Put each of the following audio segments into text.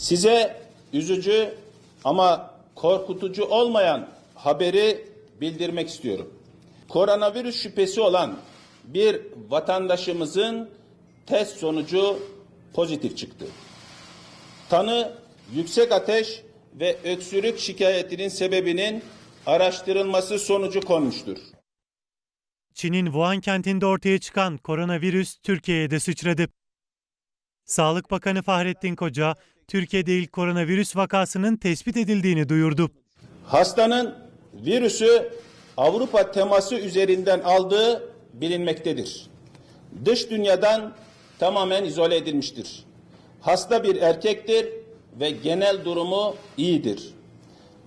Size üzücü ama korkutucu olmayan haberi bildirmek istiyorum. Koronavirüs şüphesi olan bir vatandaşımızın test sonucu pozitif çıktı. Tanı yüksek ateş ve öksürük şikayetinin sebebinin araştırılması sonucu konmuştur. Çin'in Wuhan kentinde ortaya çıkan koronavirüs Türkiye'ye de sıçradı. Sağlık Bakanı Fahrettin Koca, Türkiye'de ilk koronavirüs vakasının tespit edildiğini duyurdu. Hastanın virüsü Avrupa teması üzerinden aldığı bilinmektedir. Dış dünyadan tamamen izole edilmiştir. Hasta bir erkektir ve genel durumu iyidir.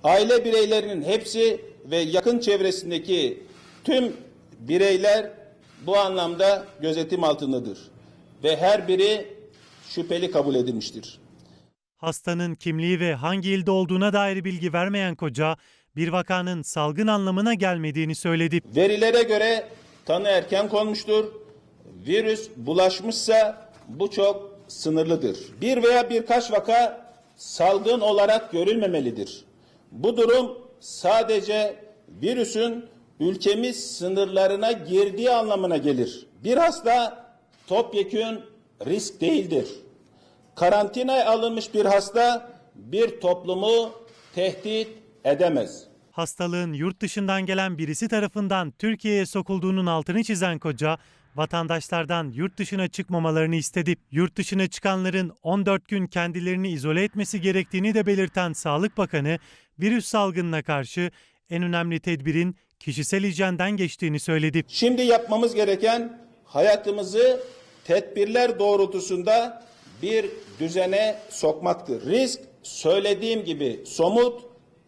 Aile bireylerinin hepsi ve yakın çevresindeki tüm bireyler bu anlamda gözetim altındadır ve her biri şüpheli kabul edilmiştir. Hastanın kimliği ve hangi ilde olduğuna dair bilgi vermeyen Koca, bir vakanın salgın anlamına gelmediğini söyledi. Verilere göre tanı erken konmuştur. Virüs bulaşmışsa bu çok sınırlıdır. Bir veya birkaç vaka salgın olarak görülmemelidir. Bu durum sadece virüsün ülkemiz sınırlarına girdiği anlamına gelir. Bir hasta topyekün risk değildir. Karantinaya alınmış bir hasta bir toplumu tehdit edemez. Hastalığın yurt dışından gelen birisi tarafından Türkiye'ye sokulduğunun altını çizen Koca, vatandaşlardan yurt dışına çıkmamalarını istedi. Yurt dışına çıkanların 14 gün kendilerini izole etmesi gerektiğini de belirten Sağlık Bakanı, virüs salgınına karşı en önemli tedbirin kişisel hijyenden geçtiğini söyledi. Şimdi yapmamız gereken hayatımızı tedbirler doğrultusunda bir düzene sokmaktır. Risk söylediğim gibi somut,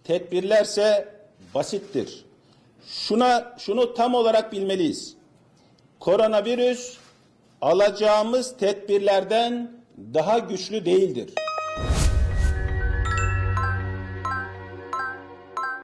tedbirlerse basittir. Şuna şunu tam olarak bilmeliyiz. Koronavirüs alacağımız tedbirlerden daha güçlü değildir.